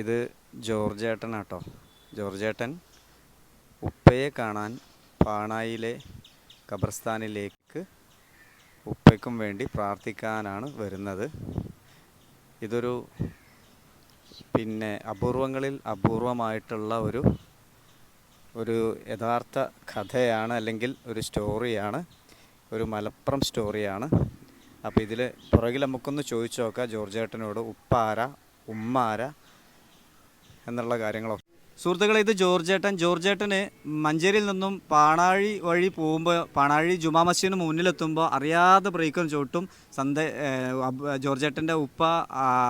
ഇത് George ഏട്ടനാട്ടോ George ഏട്ടൻ ഉപ്പയെ കാണാൻ പാണായിലെ ഖബർസ്ഥാനിലേക്ക് ഉപ്പയ്ക്കും വേണ്ടി പ്രാർത്ഥിക്കാനാണ് വരുന്നത്. ഇതൊരു പിന്നെ അപൂർവങ്ങളിൽ അപൂർവമായിട്ടുള്ള ഒരു ഒരു യഥാർത്ഥ കഥയാണ് അല്ലെങ്കിൽ ഒരു സ്റ്റോറിയാണ് ഒരു മലപ്പുറം സ്റ്റോറിയാണ്. അപ്പോൾ ഇതിൽ പുറകിൽ നമുക്കൊന്ന് ചോദിച്ചു നോക്കാം ജോർജേട്ടനോട് ഉപ്പാര ഉമ്മാര എന്നുള്ള കാര്യങ്ങളോ? സുഹൃത്തുക്കളെ ഇത് ജോർജേട്ടൻ. ജോർജേട്ടന് മഞ്ചേരിയിൽ നിന്നും പാണാഴി വഴി പോകുമ്പോൾ പാണാഴി ജുമാ മസ്ജിദിന് മുന്നിലെത്തുമ്പോൾ അറിയാതെ ബ്രേക്കും ചോട്ടും സന്ദേ ജോർജേട്ടന്റെ ഉപ്പ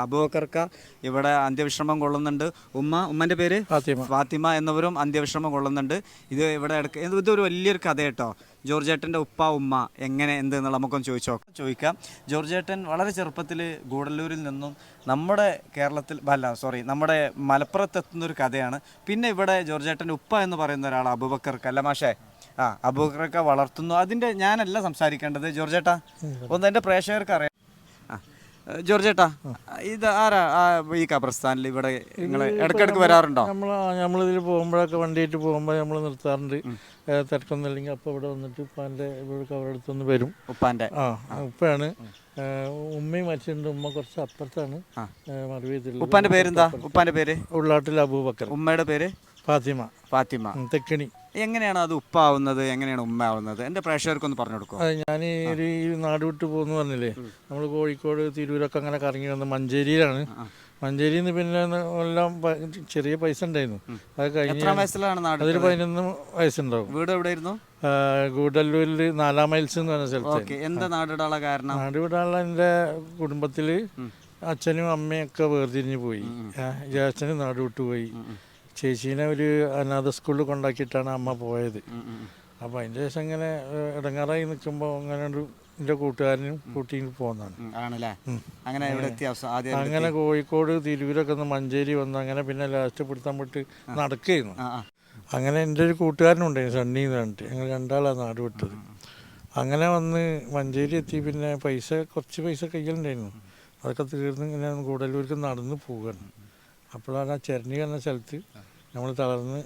അബൂബക്കർക്ക ഇവിടെ അന്ത്യവിശ്രമം കൊള്ളുന്നുണ്ട്. ഉമ്മ ഉമ്മന്റെ പേര്? ഫാത്തിമ. ഫാത്തിമ എന്നിവരും അന്ത്യവിശ്രമം കൊള്ളുന്നുണ്ട്. ഇത് ഇവിടെ ഇതൊരു വലിയൊരു കഥ കേട്ടോ ജോർജേട്ടന്റെ ഉപ്പ ഉമ്മ എങ്ങനെ എന്ത് എന്നുള്ള നമുക്കൊന്ന് ചോദിച്ചു നോക്കാം. ചോദിക്കാം. ജോർജേട്ടൻ വളരെ ചെറുപ്പത്തിൽ ഗൂഡല്ലൂരിൽ നിന്നും നമ്മുടെ കേരളത്തിൽ അല്ല സോറി നമ്മുടെ മലപ്പുറത്ത് ഒരു കഥയാണ്. പിന്നെ ഇവിടെ ജോർജേട്ടന്റെ ഉപ്പ എന്ന് പറയുന്ന ഒരാൾ അബുബക്കർ അല്ല മാഷേ ആ അബുബക്കറൊക്കെ വളർത്തുന്നു. അതിന്റെ ഞാനല്ല സംസാരിക്കേണ്ടത്. ജോർജേട്ടാ ഒന്ന് എന്റെ പ്രേക്ഷകർക്ക് അറിയാം ജോർജേട്ടാ ഇത് ആരാ? ആ ഈ കബർസ്ഥാനിൽ ഇവിടെ നിങ്ങൾ ഇടയ്ക്കിടയ്ക്ക് വരാറുണ്ടോ? നമ്മൾ നമ്മളിതിൽ പോകുമ്പോഴൊക്കെ വണ്ടിയിട്ട് പോകുമ്പോൾ നമ്മൾ നിർത്താറുണ്ട്. ഏ, തിരക്കൊന്നുമില്ലെങ്കിൽ അപ്പോൾ ഇവിടെ വന്നിട്ട് ഉപ്പാന്റെ ഇവിടെ കവറെടുത്തൊന്ന് വരും. ഉപ്പാന്റെ ആ ഉപ്പയാണ് ഏ, ഉമ്മയും അച്ഛന്റെ ഉമ്മ കുറച്ച് അപ്പുറത്താണ്. ആ. ഏ, മറവ് ചെയ്തിട്ടുള്ളത് ഉപ്പാന്റെ പേരെന്താ? ഉപ്പാന്റെ പേര്? ഉള്ളാട്ടിൽ അബൂബക്കർ. ഉമ്മയുടെ പേര്? ഫാത്തിമ. ഫാത്തിമ. ഉം, തെക്കണി. എങ്ങനെയാണ് അത് ഉപ്പാവുന്നത്? എങ്ങനെയാണ് ഉമ്മ ആവുന്നത് എന്റെ പ്രേക്ഷകർക്കൊന്ന് പറഞ്ഞു കൊടുക്കും? അതെ ഞാൻ ഈ ഒരു ഈ നാട് വിട്ട് പോകുന്നു പറഞ്ഞില്ലേ? നമ്മൾ കോഴിക്കോട് തിരൂരൊക്കെ അങ്ങനെ കറങ്ങി വന്ന് മഞ്ചേരിയിലാണ്. മഞ്ചേരിയിൽ നിന്ന് പിന്നെ എല്ലാം പ- ചെറിയ പൈസ ഉണ്ടായിരുന്നു. അത് കഴിഞ്ഞ് എത്ര വയസ്സിലാണ് നാട് അതൊരു പതിനൊന്ന് വയസ്സുണ്ടാവും. വീട് എവിടെയായിരുന്നു? ആ, ഗൂഡല്ലൂരിൽ നാലാം മൈൽസ് എന്ന് പറഞ്ഞ സ്ഥലത്ത്. ഓക്കെ. എന്താ നാടിടാനുള്ള കാരണം? നാടുവിടാനുള്ള എന്റെ കുടുംബത്തിൽ അച്ഛനും അമ്മയും ഒക്കെ വേർതിരിഞ്ഞ് പോയി. ആ, ജ്യേഷ്ഠനും നാട് വിട്ടു പോയി ചേച്ചീനെ ഒരു അനാഥ സ്കൂളിൽ കൊണ്ടാക്കിയിട്ടാണ് അമ്മ പോയത്. അപ്പോൾ അതിന്റെ ശേഷം ഇങ്ങനെ ഇടങ്ങാറായി നിൽക്കുമ്പോൾ അങ്ങനെ ഒരു എന്റെ കൂട്ടുകാരനും കൂട്ടിയും പോകുന്നതാണ് ആണല്ലേ? അങ്ങനെ അങ്ങനെ കോഴിക്കോട് തിരൂരൊക്കെ ഒന്ന് മഞ്ചേരി വന്ന് അങ്ങനെ പിന്നെ ലാസ്റ്റ് പിടുത്തം വിട്ട് നടക്കുകയായിരുന്നു അങ്ങനെ എന്റെ ഒരു കൂട്ടുകാരനുണ്ടായിരുന്നു സണ്ണി എന്ന് പറഞ്ഞിട്ട്. ഞങ്ങൾ രണ്ടാളാണ് നാട് വിട്ടത്. അങ്ങനെ വന്ന് മഞ്ചേരി എത്തി പിന്നെ പൈസ കുറച്ച് പൈസ കയ്യിലുണ്ടായിരുന്നു. അതൊക്കെ തീർന്ന് ഇങ്ങനെ കൂടുതലൂർക്ക് നടന്ന് പോവുകയാണ് അപ്പോഴാണ് ആ ചെരണി എന്ന സ്ഥലത്ത് നമ്മൾ തളർന്ന്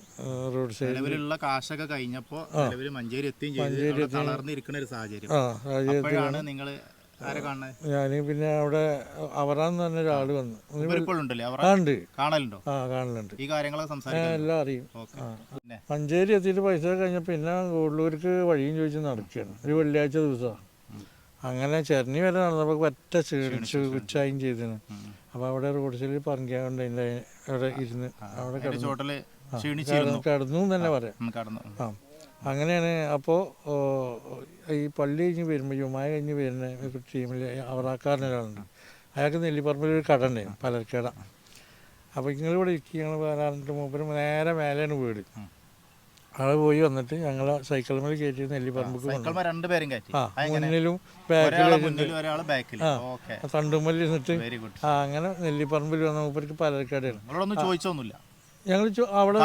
റോഡ് സൈഡിൽ നിലവിലുള്ള കാശൊക്കെ കഴിഞ്ഞപ്പോ നിലവിൽ മഞ്ചേരി എത്തുകയും ചെയ്ത്. അവിടെ തളർന്നിരിക്കുന്ന ഒരു സാഹചര്യം. അപ്പോഴാണ് നിങ്ങൾ ഞാൻ പിന്നെ അവിടെ അവറാന്ന് പറഞ്ഞ ഒരാൾ വന്നു. ഉണ്ട്. കാണലുണ്ടോ? ആ കാണലുണ്ട്. ഈ കാര്യങ്ങളൊക്കെ എല്ലാം അറിയും. മഞ്ചേരി എത്തിയിട്ട് പൈസ കഴിഞ്ഞപ്പോൾ പിന്നെ കൂടുതലൂർക്ക് വഴിയും ചോദിച്ച് നടക്കുകയാണ് ഒരു വെള്ളിയാഴ്ച ദിവസമാണ് അങ്ങനെ ചെരണി വരെ നടന്നപ്പോൾ പറ്റ ക്ഷീണിച്ചു ഉച്ചായും ചെയ്തിന്. അപ്പോൾ അവിടെ റോഡ് സൈഡിൽ പറഞ്ഞുകൊണ്ട് അതിന്റെ അവിടെ ഇരുന്ന് അവിടെ കടന്നു. എന്ന് തന്നെ പറയാം. ആ അങ്ങനെയാണ് അപ്പോൾ ഈ പള്ളി കഴിഞ്ഞ് വരുമ്പോൾ ജുമായ കഴിഞ്ഞ് വരുന്ന ഒരു ടീമിൽ അവറാക്കാരൻ ഒരാളുണ്ട് അയാൾക്ക് നെല്ലിപ്പറമ്പിൽ ഒരു കട ഉണ്ടായിരുന്നു പലർക്കട. അപ്പോൾ നിങ്ങളിവിടെ ഇരിക്കുക ഞങ്ങൾ വരാറുണ്ട് മൂപ്പര് നേരെ മേലെയാണ് വീട്. ആൾ പോയി വന്നിട്ട് ഞങ്ങളെ സൈക്കിൾ മേൽ കയറ്റി നെല്ലിപ്പറമ്പ് സൈക്കിൾമേ രണ്ടുപേരും കയറ്റി ആ? മുന്നിലും ബാക്കിലും ഓക്കെ. തണ്ടുമ്മൽ ഇരുന്നിട്ട് വെരി ഗുഡ് ആ അങ്ങനെ നെല്ലിപ്പറമ്പിൽ വന്ന മൂപ്പർക്ക് പലർക്കടയാണ് ചോദിച്ചൊന്നുമില്ല? ഞങ്ങൾ അവിടെ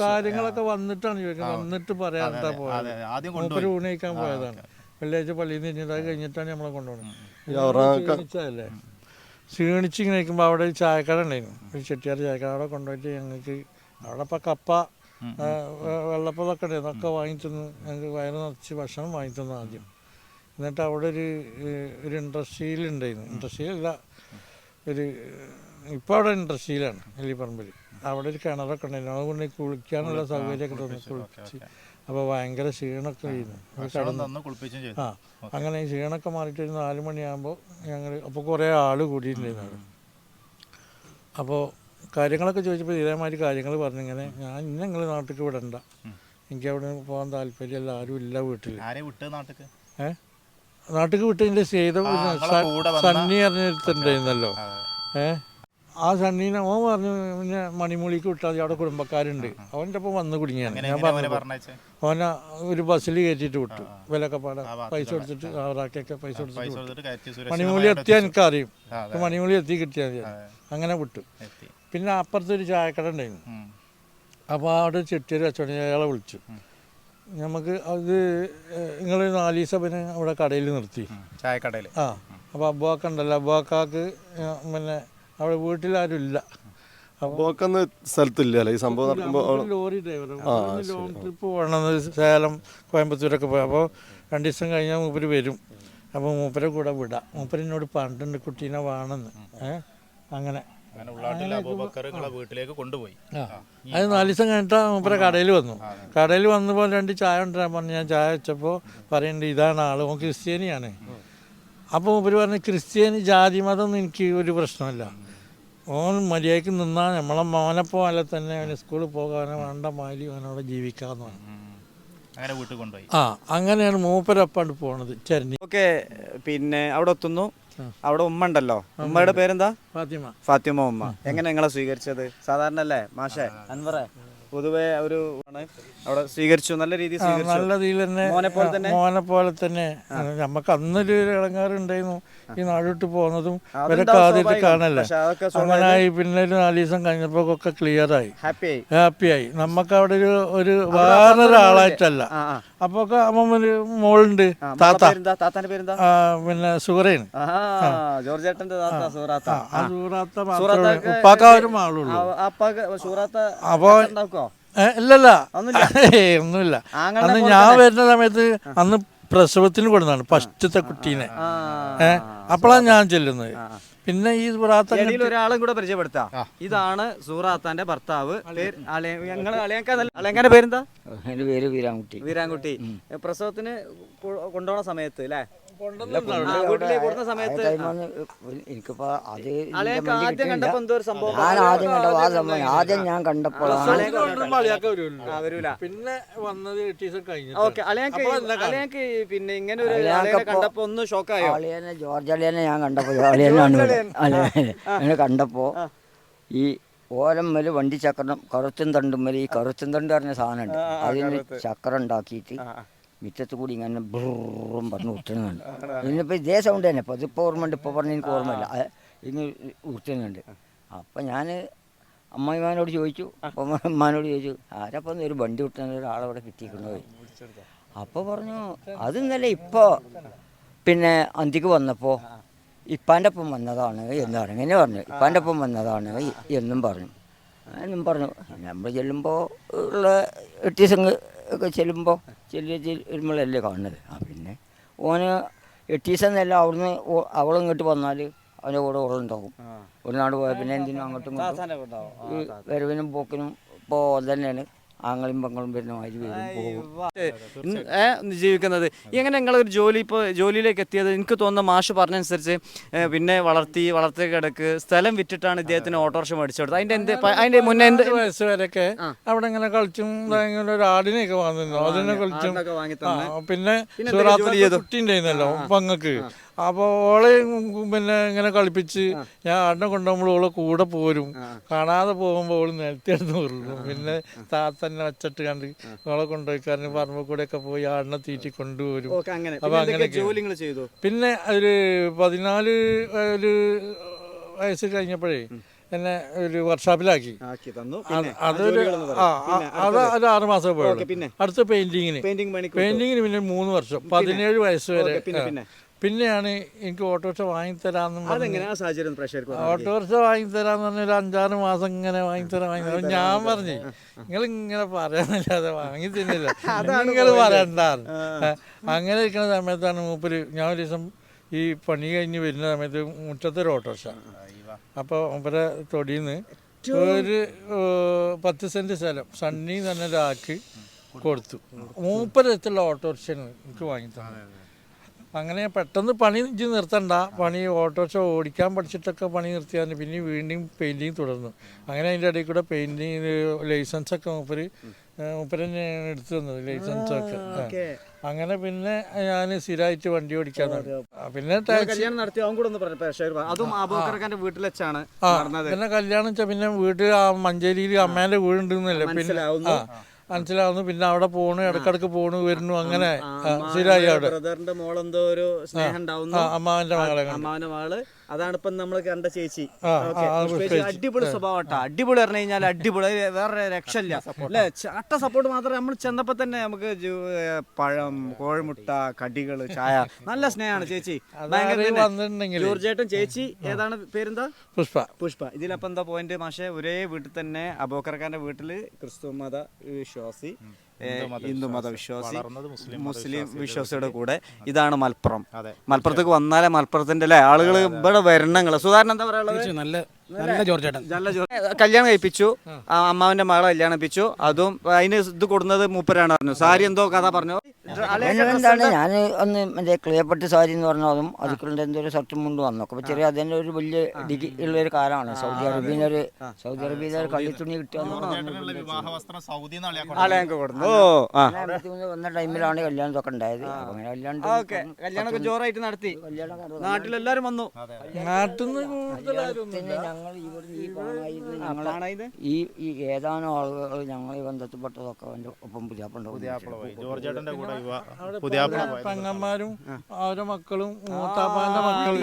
കാര്യങ്ങളൊക്കെ വന്നിട്ടാണ് ചോദിക്കുന്നത്. വന്നിട്ട് പറയാത്ത പോയത്? ആദ്യം മൂപ്പര് ഊണയിക്കാൻ ഊണ് പോയതാണ്. വെള്ളിയാഴ്ച പള്ളിയിൽ നിന്ന് കഴിഞ്ഞിട്ട് അത് കഴിഞ്ഞിട്ടാണ് നമ്മളെ കൊണ്ടുപോകുന്നത് ക്ഷീണിച്ച് ഇങ്ങനെ നിൽക്കുമ്പോൾ അവിടെ ചായക്കട ഉണ്ടായിരുന്നു. ഒരു ചെട്ടിയാർ ചായക്കട അവിടെ കൊണ്ടുപോയിട്ട് ഞങ്ങൾക്ക് അവിടെ ഇപ്പം കപ്പ ആ, വെള്ളപ്പതൊക്കെ ഉണ്ട് അതൊക്കെ വാങ്ങി തന്നു ഞങ്ങൾക്ക് വയറ് നിറച്ച് ഭക്ഷണം വാങ്ങി തന്നു ആദ്യം. എന്നിട്ട് അവിടെ ഒരു ഒരു ഇൻഡസ്ട്രിയിൽ ഉണ്ടായിരുന്നു. ഇൻഡസ്ട്രിയിലല്ല ഒരു ഇപ്പോൾ അവിടെ ഇൻഡസ്ട്രിയിലാണ് എല്ലിപ്പറമ്പിൽ അവിടെ ഒരു കിണറൊക്കെ ഉണ്ടായിരുന്നു. അതുകൊണ്ട് കുളിക്കാനുള്ള സൗകര്യമൊക്കെ തന്നു കുളിച്ച്. അപ്പോൾ ഭയങ്കര ക്ഷീണമൊക്കെ ചെയ്യുന്നു ആ അങ്ങനെ ക്ഷീണമൊക്കെ മാറിയിട്ട് ഒരു നാല് മണിയാകുമ്പോൾ ഞങ്ങൾ അപ്പോൾ കുറേ ആൾ കൂടിയിട്ടുണ്ടായിരുന്നു അപ്പോൾ കാര്യങ്ങളൊക്കെ ചോദിച്ചപ്പോൾ ഇതേമാതിരി കാര്യങ്ങൾ പറഞ്ഞിങ്ങനെ ഞാൻ ഇന്ന് നിങ്ങൾ നാട്ടിലേക്ക് വിടണ്ട. എനിക്ക് അവിടെ പോകാൻ താല്പര്യമല്ല ആരും ഇല്ല വീട്ടിൽ ആരെ വിട്ട് എന്റെ നാട്ടിലേക്ക് ചെയ്ത സണ്ണി അറിഞ്ഞിട്ടുണ്ടായിരുന്നല്ലോ ഏ? ആ സണ്ണീനെ ഓൻ പറഞ്ഞു പിന്നെ മണിമൂളിക്ക് വിട്ടാൽ അവിടെ കുടുംബക്കാരുണ്ട്. അവന്റെ ഒപ്പം വന്ന് കുടുങ്ങിയാണ്. ഞാൻ പറഞ്ഞു ഓനെ ഒരു ബസ്സിൽ കയറ്റിയിട്ട് വിട്ടു. വിലക്കെ പാടെ പൈസ കൊടുത്തിട്ട് ആറാക്കിയൊക്കെ പൈസ കൊടുത്തിട്ട് മണിമൂലി എത്തിയാൽ എനിക്കറിയും. മണിമൂലി എത്തി കിട്ടിയാൽ അങ്ങനെ വിട്ടു. പിന്നെ അപ്പുറത്തൊരു ചായക്കട ഉണ്ടായിരുന്നു. അപ്പോൾ അവിടെ ചെട്ടിയൊരു കച്ചവടം അയാളെ വിളിച്ചു. നമുക്ക് അത് നിങ്ങൾ നാല് ദിവസം പിന്നെ അവിടെ കടയിൽ നിർത്തി. ചായക്കടയിൽ ആ അപ്പോൾ അബ്ബാക്ക ഉണ്ടല്ലോ. അബ്ബാക്കാക്ക് പിന്നെ അവിടെ വീട്ടിലാരും ഇല്ല. സ്ഥലത്തില്ല ഈ സംഭവം നടക്കുമ്പോൾ ലോറി ഡ്രൈവർ ലോങ് ട്രിപ്പ് പോകണമെന്ന് സേലം കോയമ്പത്തൂരൊക്കെ പോയി. അപ്പോൾ രണ്ട് ദിവസം കഴിഞ്ഞാൽ മൂപ്പര് വരും. അപ്പോൾ മൂപ്പരെ കൂടെ വിടാം. മൂപ്പരെന്നോട് പണ്ടുണ്ട് കുട്ടീനെ വേണമെന്ന്. ഏഹ് അങ്ങനെ. അങ്ങനെ ഉള്ളാട്ടിൽ അബൂബക്കർ നിങ്ങളെ വീട്ടിലേക്ക് കൊണ്ടുപോയി. ആ. അത് നാല് ദിവസം കഴിഞ്ഞിട്ട് മൂപ്പരെ കടയിൽ വന്നു. കടയിൽ വന്നപ്പോൾ രണ്ട് ചായ ഉണ്ടാകാൻ പറഞ്ഞു. ഞാൻ ചായ വെച്ചപ്പോൾ പറയുന്നുണ്ട് ഇതാണ് ആൾ ഓൻ ക്രിസ്ത്യാനിയാണ്. അപ്പോൾ മൂപ്പര് പറഞ്ഞു ക്രിസ്ത്യാനി ജാതി മതമൊന്നും എനിക്ക് ഒരു പ്രശ്നമല്ല. ഓൻ മര്യാദയ്ക്ക് നിന്നാൽ നമ്മളെ മോനെ പോലെ തന്നെ അവന് സ്കൂളിൽ പോകാനോ വേണ്ട മാലി അവനവിടെ ജീവിക്കാമെന്ന് പറഞ്ഞു. അങ്ങനെ വീട്ടിൽ കൊണ്ടുപോയി. ആ അങ്ങനെയാണ് മൂപ്പരപ്പാണ്ട് പോണത്. ചരണി ഓക്കെ പിന്നെ അവിടെ എത്തുന്നു. അവിടെ ഉമ്മ ഉണ്ടല്ലോ. ഉമ്മയുടെ പേരെന്താ? ഫാത്തിമ. ഫാത്തിമ ഉമ്മ. എങ്ങനെ നിങ്ങളെ സ്വീകരിച്ചത്? സാധാരണ അല്ലേ? മാഷേ അൻവറെ. പൊതുവെ ഒരു അവിടെ സ്വീകരിച്ചു. നല്ല രീതിയിൽ സ്വീകരിച്ചു. നല്ല രീതിയിൽ തന്നെ മോനെ പോലെ തന്നെ? മോനെ പോലെ തന്നെ. നമുക്ക് അന്നൊരു ഇളങ്ങാറുണ്ടായിരുന്നു ഈ നാടോട്ട് പോകുന്നതും ഇവരൊക്കെ സ്വാഭാവികം. കാണല്ലേ? അങ്ങനായി പിന്നെ ഒരു നാല് ദിവസം കഴിഞ്ഞപ്പോ ഒക്കെ ക്ലിയർ ആയി. ഹാപ്പി ആയി. ഹാപ്പിയായി നമുക്ക് അവിടെ ഒരു ഒരു വേറൊരാളായിട്ടല്ല അപ്പൊ ഒക്കെ അമ്മമ്മൊരു മോളുണ്ട് ആ, മോളെ താത്ത. പിന്നെ സുഹറയാണ്. ജോർജേട്ടന്റെ താത്ത സൂറാത്ത ആ സൂറാത്ത മാത്രമേ സൂറത്തൊക്കെ ഉപ്പാക്ക ഒരു മാളുള്ളൂ അപ്പൊ ഇല്ലല്ല. ഒന്നുമില്ല? അന്ന് ഞാൻ വരുന്ന സമയത്ത് അന്ന് പ്രസവത്തിന് കൊടുന്നതാണ് ഫസ്റ്റത്തെ കുട്ടീനെ. ഏഹ് അപ്പോഴാണ് ഞാൻ ചെല്ലുന്നത്. പിന്നെ ഈ ഒരാളും കൂടെ പരിചയപ്പെടുത്താം. ഇതാണ് സൂറാത്താന്റെ ഭർത്താവ്. അളിയങ്ക അളിയങ്കാന്റെ പേരെന്താ? എന്റെ പേര് വീരാൻകുട്ടി. വീരാൻകുട്ടി. പ്രസവത്തിന് കൊ- കൊണ്ടുപോണ സമയത്ത് അല്ലേ എനിക്കിപ്പോ അത് ആദ്യം കണ്ടപ്പോ. എന്തോ ഒരു സംഭവം ഞാൻ ആദ്യം കണ്ടപ്പോ ആ സംഭവം ആദ്യം ഞാൻ കണ്ടപ്പോൾ പിന്നെ വന്നത് പിന്നെ ഇങ്ങനെ ഒരു കണ്ടപ്പോ ഒന്ന് ഷോക്കായോ? അളിയനെ ജോർജ് അളിയനെ ഞാൻ കണ്ടപ്പോ. അളിയനെ കണ്ടപ്പോ ഈ ഓലമ്മൽ വണ്ടി ചക്രം കറുത്തും തണ്ടുമ്മൽ ഈ കറുത്തും തണ്ട് പറഞ്ഞ സാധനമുണ്ട്. അതിന് ചക്രം ഉണ്ടാക്കിയിട്ട് മുറ്റത്ത് കൂടി ഇങ്ങനെ ബ്രും പറഞ്ഞ് ഉറ്റുന്നുണ്ട് ഇന്നിപ്പോൾ ഇതേ സൗണ്ട് തന്നെ. ഇപ്പോൾ ഇതിപ്പോൾ ഓർമ്മയുണ്ട്. ഇപ്പോൾ പറഞ്ഞ എനിക്ക് ഓർമ്മയില്ല. ഇന്ന് ഉറ്റുന്നുണ്ട് അപ്പം ഞാൻ അമ്മായിമാനോട് ചോദിച്ചു. അപ്പം അമ്മാനോട് ചോദിച്ചു ആരപ്പം ഒരു വണ്ടി വിട്ടുന്ന ഒരാളവിടെ കിട്ടിയിരിക്കണോ അപ്പോൾ പറഞ്ഞു അത് ഇന്നലെ ഇപ്പോൾ പിന്നെ അന്തിക്ക് വന്നപ്പോൾ ഇപ്പാന്റെ ഒപ്പം വന്നതാണ് എന്ന് പറഞ്ഞു. ഇങ്ങനെ പറഞ്ഞു. ഇപ്പാന്റെ ഒപ്പം വന്നതാണ് എന്നും പറഞ്ഞു. എന്നും പറഞ്ഞു. നമ്മൾ ചെല്ലുമ്പോൾ ഉള്ള എട്ട് ദിവസം ഒക്കെ ചെല്ലുമ്പോൾ ചെല്ലിയ ചെല്ലുമ്പോഴല്ലേ കാണുന്നത്? ആ പിന്നെ ഓന് എട്ടീസെന്നല്ല അവിടുന്ന് അവൾ ഇങ്ങോട്ട് വന്നാൽ അവന്റെ കൂടെ ഓളുണ്ടാവും ഒരു നാട് പോയാൽ പിന്നെ എന്തിനും അങ്ങോട്ടും ഇങ്ങോട്ടും. ഈ വരവിനും പോക്കിനും ഇപ്പോൾ തന്നെയാണ് ആങ്ങളും പെങ്ങളും വരുന്ന മാതിരി വരും പോകും. ജീവിക്കുന്നത്. എങ്ങനെ നിങ്ങളൊരു ജോലി ഇപ്പോൾ ജോലിയിലേക്ക് എത്തിയത്? എനിക്ക് തോന്നുന്ന മാഷ് പറഞ്ഞനുസരിച്ച് അനുസരിച്ച് പിന്നെ വളർത്തി വളർത്തി കിടക്ക് സ്ഥലം വിറ്റിട്ടാണ് ഇദ്ദേഹത്തിന് ഓട്ടോറിക്ഷ മേടിച്ചെടുത്തത് അതിന്റെ എന്ത് അതിന്റെ മുന്നേ എന്ത് വയസ്സ് വരെയൊക്കെ അവിടെ ഇങ്ങനെ കളിച്ചും ഒരു ആടിനെയൊക്കെ വാങ്ങുന്നു അതിനെ കളിച്ചും. പിന്നെ കുട്ടി ഉണ്ടായിരുന്നല്ലോ പങ്ങക്ക്. അപ്പൊ ഓളെ പിന്നെ ഇങ്ങനെ കളിപ്പിച്ച് ഞാൻ ആടിനെ കൊണ്ടുപോകുമ്പോൾ ഓളെ കൂടെ പോരും. കാണാതെ പോകുമ്പോൾ ഓൾ നിലത്തിടന്ന് ഉരുളും. പിന്നെ താത്തന്നെ വച്ചിട്ട് കണ്ട് ഓളെ കൊണ്ടുപോയിക്കാരന് പറമ്പ് കൂടെ ഒക്കെ പോയി ആടിനെ തീറ്റി കൊണ്ടുപോരും അപ്പൊ അങ്ങനെ. പിന്നെ ഒരു പതിനാല് ഒരു വയസ്സ് കഴിഞ്ഞപ്പോഴേ എന്നെ ഒരു വർക്ക്ഷോപ്പിലാക്കി. അതൊരു അത് ഒരു ആറ് മാസം പോയത് പോയുള്ളൂ? അടുത്ത പെയിന്റിങ്ങിന്. പെയിന്റിങ്ങിന് പിന്നെ മൂന്ന് വർഷം. പതിനേഴ് വയസ്സ് വരെ പിന്നെയാണ് എനിക്ക് ഓട്ടോറിക്ഷ വാങ്ങിത്തരാന്നും അതെങ്ങനെ? ആ സാഹചര്യം പ്രഷർക്ക് ഓട്ടോറിക്ഷ വാങ്ങിത്തരാന്ന് പറഞ്ഞ ഒരു അഞ്ചാറ് മാസം ഇങ്ങനെ വാങ്ങിത്തരാൻ വാങ്ങിത്തരാം. ഞാൻ പറഞ്ഞു നിങ്ങൾ ഇങ്ങനെ പറയാനില്ലാതെ വാങ്ങി തന്നില്ല നിങ്ങൾ പറയണ്ടാ അങ്ങനെ ഇരിക്കുന്ന സമയത്താണ് മൂപ്പര് ഞാൻ ഒരു ദിവസം ഈ പണി കഴിഞ്ഞ് വരുന്ന സമയത്ത് മുറ്റത്തൊരു ഓട്ടോറിക്ഷ. അപ്പോൾ മൂപ്പരെ തൊടിയിന്ന് ഒരു പത്ത് സെന്റ് സ്ഥലം സണ്ണി തന്നെ ഒരാൾക്ക് കൊടുത്തു. മൂപ്പരത്തുള്ള ഓട്ടോറിക്ഷയാണ് എനിക്ക് വാങ്ങി തന്നത് അങ്ങനെ പെട്ടെന്ന് പണി ഇഞ്ചി നിർത്തണ്ട. പണി ഓട്ടോറിക്ഷ ഓടിക്കാൻ പഠിച്ചിട്ടൊക്കെ പണി നിർത്തിയാൽ പിന്നെ വീണ്ടും പെയിന്റിങ് തുടർന്നു. അങ്ങനെ അതിന്റെ ഇടയിൽ കൂടെ പെയിന്റിങ് ലൈസൻസ് ഒക്കെ മൂപ്പര് മൂപ്പര് തന്നെയാണ് എടുത്തു തന്നത് ലൈസൻസ് ഒക്കെ. അങ്ങനെ പിന്നെ ഞാൻ സ്ഥിരമായിട്ട് വണ്ടി ഓടിക്കാൻ പിന്നെ ടാക്സി കല്യാണം നടത്തി അവൻ കൂടെ ഒന്ന് അതും വീട്ടിൽ വെച്ചാണ് പിന്നെ കല്യാണം വെച്ചാൽ പിന്നെ വീട്ടിൽ ആ മഞ്ചേരിയിൽ അമ്മേന്റെ വീടുണ്ടെന്നല്ലേ പിന്നെ മനസ്സിലാവുന്നു. പിന്നെ അവിടെ പോണു ഇടക്കിടക്ക് പോണു വരുന്നു അങ്ങനെ ശരിയായി അവിടെ ബ്രദറിന്റെ മോളെന്തോ ഒരു സ്നേഹം ഉണ്ടാവുന്നു അമ്മാവന്റെ മകളെ അമ്മാവന്റെ മകൾ അതാണ് ഇപ്പം നമ്മൾ കണ്ട ചേച്ചി. അടിപൊളി സ്വഭാവം കേട്ടോ അടിപൊളി പറഞ്ഞു കഴിഞ്ഞാൽ അടിപൊളി. വേറെ രക്ഷയില്ല. അല്ലെ ചട്ട സപ്പോർട്ട് മാത്രമേ നമ്മൾ ചെന്നപ്പോ തന്നെ നമുക്ക് പഴം കോഴിമുട്ട കടികൾ ചായ നല്ല സ്നേഹമാണ് ചേച്ചി. തീർച്ചയായിട്ടും ജോർജേട്ടൻ ചേച്ചി ഏതാണ് പേരെന്താ? പുഷ്പ. പുഷ്പ. ഇതിലപ്പോ എന്താ പോയിന്റ് മാഷെ ഒരേ വീട്ടിൽ തന്നെ അബോക്കർക്കാരന്റെ വീട്ടിൽ ക്രിസ്തു മത വിശ്വാസി. ഹിന്ദു മതവിശ്വാസി മുസ്ലിം വിശ്വാസിയുടെ കൂടെ. ഇതാണ് മലപ്പുറം. അതെ. മലപ്പുറത്തേക്ക് വന്നാലേ മലപ്പുറത്തിന്റെ അല്ലേ ആളുകൾ ഇവിടെ വരണങ്ങൾ. സുധാരണ എന്താ പറയാ നല്ല നല്ല ജോർജേട്ടൻ നല്ല ജോ- കല്യാണം കഴിപ്പിച്ചു. അമ്മാവിന്റെ അമ്മാവന്റെ മകളെ കല്യാണം കഴിപ്പിച്ചു. അതും അതിന് ഇത് കൊടുക്കുന്നത് മൂപ്പരാണ് പറഞ്ഞു. സാരി എന്തോ കഥ പറഞ്ഞു. എന്താണ്? ഞാൻ ഒന്ന് മറ്റേ ക്ലിയപ്പെട്ട് സാരി എന്ന് പറഞ്ഞതും അതുക്കളുടെ എന്തോ ഒരു ഷർട്ടും മുണ്ടും വന്നൊക്കെ അപ്പൊ ചെറിയ അതിന്റെ ഒരു വലിയ ഡിഗ്രി ഉള്ള ഒരു കാലമാണ്. സൗദി അറേബ്യയിലെ ഒരു സൗദി അറേബ്യയിലെ ഒരു കള്ളിത്തുണി കിട്ടുക വന്ന ടൈമിലാണ് കല്യാണം ഒക്കെ ഉണ്ടായത് അങ്ങനെ കല്യാണം ഓക്കെ. കല്യാണമൊക്കെ ജോറായിട്ട് നടത്തി. നാട്ടിലെല്ലാരും വന്നു. നാട്ടിൽ നിന്ന് ഞങ്ങൾ ഇവിടുന്ന് ഈ കാണായിരുന്നു ഞങ്ങളെ ഈ ഈ ഏതാനും ആളുകൾ ഞങ്ങൾ ഈ ബന്ധത്തിൽപ്പെട്ടതൊക്കെ അവന്റെ ഒപ്പം പോയത്. പെങ്ങന്മാരും അവരുടെ മക്കളും മൂത്താപ്പാന്റെ മക്കളും.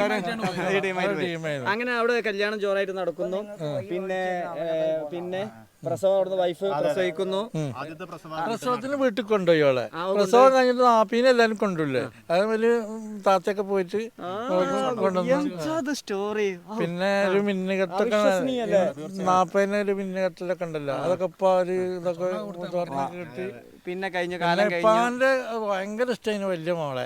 അങ്ങനെ. അവിടെ കല്യാണം ജോറായിട്ട് നടക്കുന്നു. പിന്നെ പിന്നെ പ്രസവം അവിടുന്ന് വൈഫ് പ്രസവിക്കുന്നു. ആദ്യത്തെ പ്രസവത്തിന് വീട്ടിൽ കൊണ്ടുപോയി അവളെ. പ്രസവം കഴിഞ്ഞിട്ട് നാപ്പീനെ എല്ലാരും കൊണ്ടുപോയില്ലേ അത് വലിയ താത്തയൊക്കെ പോയിട്ട് കൊണ്ടുവന്നു. സ്റ്റോറി പിന്നെ ഒരു മിന്നുകെട്ടൊക്കെ നാപ്പതിന് ഒരു മിന്നുകെട്ടലൊക്കെ ഉണ്ടല്ലോ. അതൊക്കെ ഇപ്പൊ ഒരു ഇതൊക്കെ കിട്ടി. പിന്നെ കഴിഞ്ഞ കാലം കഴിഞ്ഞു. ഇപ്പാന്റെ ഭയങ്കര ഇഷ്ടമായിരുന്നു വലിയ മോളെ.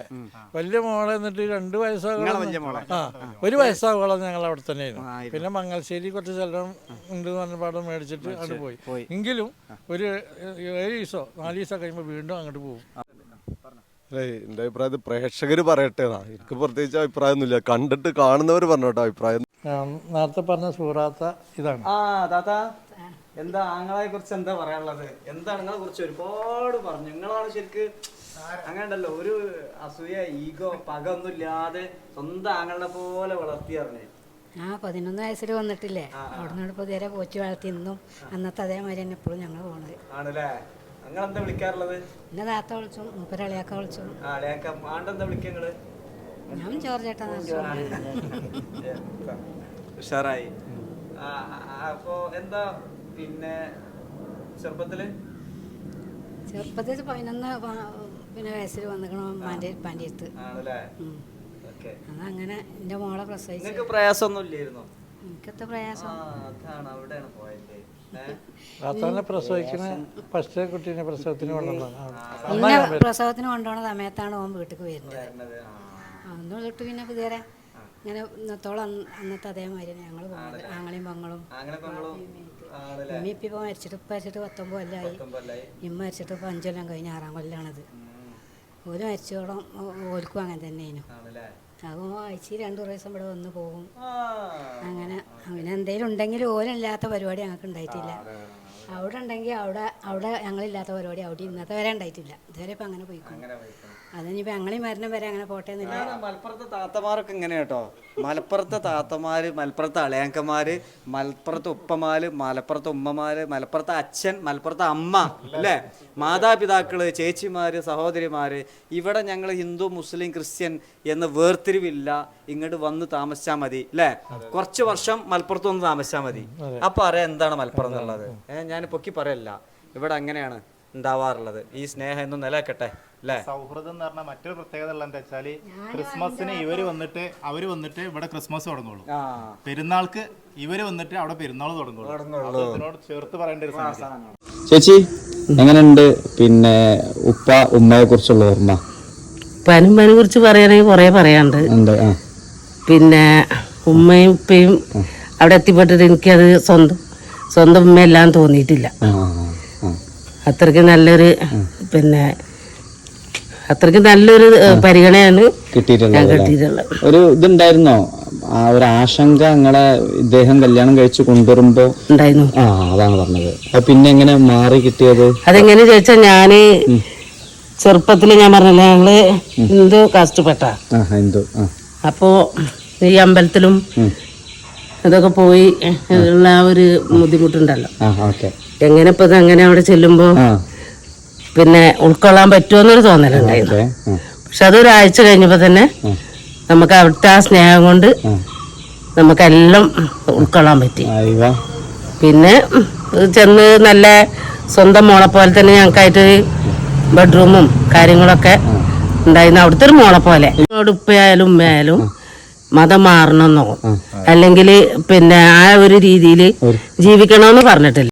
വലിയ മോളെ എന്നിട്ട് രണ്ട് വലിയ മോളെ? ആ ഒരു വയസ്സാകോളം ഞങ്ങൾ അവിടെ തന്നെ ആയിരുന്നു. പിന്നെ മംഗലശ്ശേരി കുറച്ച് സ്ഥലം ഉണ്ട് എന്ന് പറഞ്ഞ പാടം മേടിച്ചിട്ട് അങ്ങോട്ട് പോയി. എങ്കിലും ഒരു ഏഴ് ദിവസമോ നാല് ദിവസം കഴിയുമ്പോൾ വീണ്ടും അങ്ങോട്ട് പോകും. എന്റെ അഭിപ്രായത്തിൽ പ്രേക്ഷകർ പറയട്ടെ എന്നാ. എനിക്ക് പ്രത്യേകിച്ച് അഭിപ്രായമൊന്നുമില്ല. കണ്ടിട്ട് കാണുന്നവർ പറഞ്ഞോട്ടെ അഭിപ്രായം. നേരത്തെ പറഞ്ഞ സൂറാത്ത ഇതാണ്. ആ താത്ത എന്താ ആങ്ങളെ കുറിച്ച് എന്താ പറയാനുള്ളത്? എന്താണ് നിങ്ങളെ കുറിച്ച് ഒരുപാട് പറഞ്ഞു. നിങ്ങളാണ് ശരിക്ക് അങ്ങനെ ഉണ്ടല്ലോ ഒരു അസൂയ ഈഗോ പക ഒന്നും ഇല്ലാതെ സ്വന്തം ആങ്ങളെ പോലെ വളർത്തിയറിഞ്ഞേ ആ പതിനൊന്ന് വയസ്സിൽ വന്നിട്ടില്ലേ? അവിടുന്ന് ഇപ്പോൾ ഇതുവരെ പോറ്റി വളർത്തി ഇന്നും അന്നത്തെ അതേമാതിരി തന്നെ ഇപ്പോഴും ഞങ്ങൾ പോണത്. ആണല്ലേ? നിങ്ങൾ എന്താ വിളിക്കാറുള്ളത്? എന്നെ താത്ത വിളിച്ചു മൂപ്പരളിയാക്ക വിളിച്ചു. ആ ആണ്ടെന്താ വിളിക്കുക നിങ്ങൾ? ഞാൻ ജോർജേട്ടാ ഉഷാറായി. ആ, എന്താ പിന്നെ ചെറുപ്പത്തിൽ? ചെറുപ്പത്തിൽ പതിനൊന്ന് പിന്നെ വയസ്സിൽ വന്നിക്കണം മാന്റെ പാന്റെ അടുത്ത്. അങ്ങനെ. എന്റെ മോളെ പ്രസവിച്ചു. നിങ്ങൾക്ക് പ്രയാസമൊന്നും ഇല്ലായിരുന്നോ? എനിക്കത്തെ പ്രയാസം? ഫസ്റ്റ് കുട്ടീനെ പ്രസവത്തിന് കൊണ്ടുപോണ സമയത്താണ് ഓൻ വീട്ടിൽ വരുന്നത്. അന്ന് തൊട്ട് പിന്നെ പുതിയ ഇങ്ങനെ ഇന്നത്തോളം അന്നത്തെ അതേമാതിരി ഞങ്ങൾ പോകുന്നത് ആങ്ങളെയും പങ്ങളും. ഉമ്മി ഇപ്പം മരിച്ചിട്ട് ഇപ്പം മരിച്ചിട്ട് പത്തൊമ്പത് കൊല്ലമായി കൊല്ലായി ഇമ്മ മരിച്ചിട്ട് ഇപ്പം അഞ്ച് കൊല്ലം കഴിഞ്ഞ് ആറാം കൊല്ലാണത്. ഓര് മരിച്ചോളം ഓൽക്കും അങ്ങനെ തന്നെയായിരുന്നു ആണല്ലേ? അപ്പോൾ ആഴ്ചയിൽ രണ്ടു പ്രാവശ്യം ഇവിടെ വന്ന് പോകും. അങ്ങനെ അങ്ങനെ എന്തെങ്കിലും ഉണ്ടെങ്കിൽ ഓരല്ലാത്ത പരിപാടി ഞങ്ങൾക്ക് ഉണ്ടായിട്ടില്ല. അവിടെ ഉണ്ടെങ്കിൽ അവിടെ അവിടെ ഞങ്ങളില്ലാത്ത പരിപാടി അവിടെ ഇന്നത്തെ വരെ ഉണ്ടായിട്ടില്ല. ഇതുവരെ ഇപ്പം അങ്ങനെ പോയിക്കും. അതിനിപ്പോൾ ഞങ്ങളീ മരണം വരെ അങ്ങനെ പോട്ടെ എന്നില്ല മലപ്പുറത്തെ താത്തമാരൊക്കെ ഇങ്ങനെ കേട്ടോ. മലപ്പുറത്തെ താത്തമാര് മലപ്പുറത്തെ അളയാങ്കമാര് മലപ്പുറത്തെ ഉപ്പമാര് മലപ്പുറത്തെ ഉമ്മമാര് മലപ്പുറത്തെ അച്ഛൻ മലപ്പുറത്തെ അമ്മ അല്ലേ? മാതാപിതാക്കൾ ചേച്ചിമാര് സഹോദരിമാര് ഇവിടെ ഞങ്ങൾ ഹിന്ദു മുസ്ലിം ക്രിസ്ത്യൻ എന്ന വേർതിരിവില്ല. ഇങ്ങോട്ട് വന്ന് താമസിച്ചാൽ മതി അല്ലേ? കുറച്ച് വർഷം മലപ്പുറത്ത് വന്ന് താമസിച്ചാൽ മതി. അപ്പൊ അറിയാം എന്താണ് മലപ്പുറം എന്നുള്ളത്? ഏഹ് ഞാൻ പൊക്കി പറയല്ല. ഇവിടെ അങ്ങനെയാണ് ഉണ്ടാവാറുള്ളത്. ഈ സ്നേഹം എന്നും നിലനിൽക്കട്ടെ? അല്ലേ സൗഹൃദം എന്ന് പറഞ്ഞാൽ മറ്റൊരു പ്രത്യേകത ഉള്ള എന്താ വെച്ചാൽ ക്രിസ്മസിന് ഇവർ വന്നിട്ട് അവർ വന്നിട്ട് ഇവിടെ ക്രിസ്മസ് തുടങ്ങുള്ളൂ. ആ. പെരുന്നാൾക്ക് ഇവർ വന്നിട്ട് അവിടെ പെരുന്നാൾ തുടങ്ങുള്ളൂ. ഇതിനോട് ചേർത്ത് പറയേണ്ട ഒരു ചേച്ചി എങ്ങനെയുണ്ട്? പിന്നെ ഉപ്പ ഉമ്മയെ കുറിച്ചുള്ള ഓർമ്മ? പനുമ്മനെ കുറിച്ച് പറയുകയാണെങ്കിൽ കുറെ പറയാനുണ്ട്. പിന്നെ ഉമ്മയും ഉപ്പയും അവിടെ എത്തിപ്പെട്ടിട്ട് എനിക്കത് സ്വന്തം സ്വന്തം ഉമ്മയെല്ലാം തോന്നിയിട്ടില്ല. അത്രയ്ക്ക് നല്ലൊരു പിന്നെ അത്രയ്ക്ക് നല്ലൊരു പരിഗണനയാണ് കിട്ടിയിട്ടുള്ളത്? ഒരു ഇതുണ്ടായിരുന്നോ? ആ ഒരു ആശങ്ക നിങ്ങളെ ഇദ്ദേഹം കല്യാണം കഴിച്ച് കൊണ്ടുവരുമ്പോ? ഉണ്ടായിരുന്നു. ആ അതാണ് പറഞ്ഞത്. അത് പിന്നെ എങ്ങനെ മാറി കിട്ടിയത്? അതെങ്ങനെ ചോദിച്ചാൽ ഞാൻ ചെറുപ്പത്തിൽ ഞാൻ പറഞ്ഞില്ല ഞങ്ങൾ ഹിന്ദു കഷ്ടപ്പെട്ട ഹിന്ദു അപ്പോ ഈ അമ്പലത്തിലും ഇതൊക്കെ പോയി ഉള്ള ഒരു ബുദ്ധിമുട്ടുണ്ടല്ലോ. എങ്ങനെ ഇപ്പൊ അങ്ങനെ അവിടെ ചെല്ലുമ്പോ പിന്നെ ഉൾക്കൊള്ളാൻ പറ്റുമെന്നൊരു തോന്നലുണ്ടായിരുന്നു. പക്ഷെ അതൊരാഴ്ച കഴിഞ്ഞപ്പോ തന്നെ നമുക്ക് അവിടുത്തെ ആ സ്നേഹം കൊണ്ട് നമുക്കെല്ലാം ഉൾക്കൊള്ളാൻ പറ്റി. പിന്നെ ചെന്ന് നല്ല സ്വന്തം മോളെ പോലെ തന്നെ ഞങ്ങൾക്കായിട്ട് ബെഡ്റൂമും കാര്യങ്ങളൊക്കെ ഉണ്ടായിരുന്നു. അവിടുത്തെ ഒരു മോളെ പോലെ. ഉപ്പയായാലും ഉമ്മയായാലും മതം മാറണമെന്നോ? അല്ലെങ്കിൽ പിന്നെ ആ ഒരു രീതിയിൽ ജീവിക്കണമെന്ന് പറഞ്ഞിട്ടില്ല.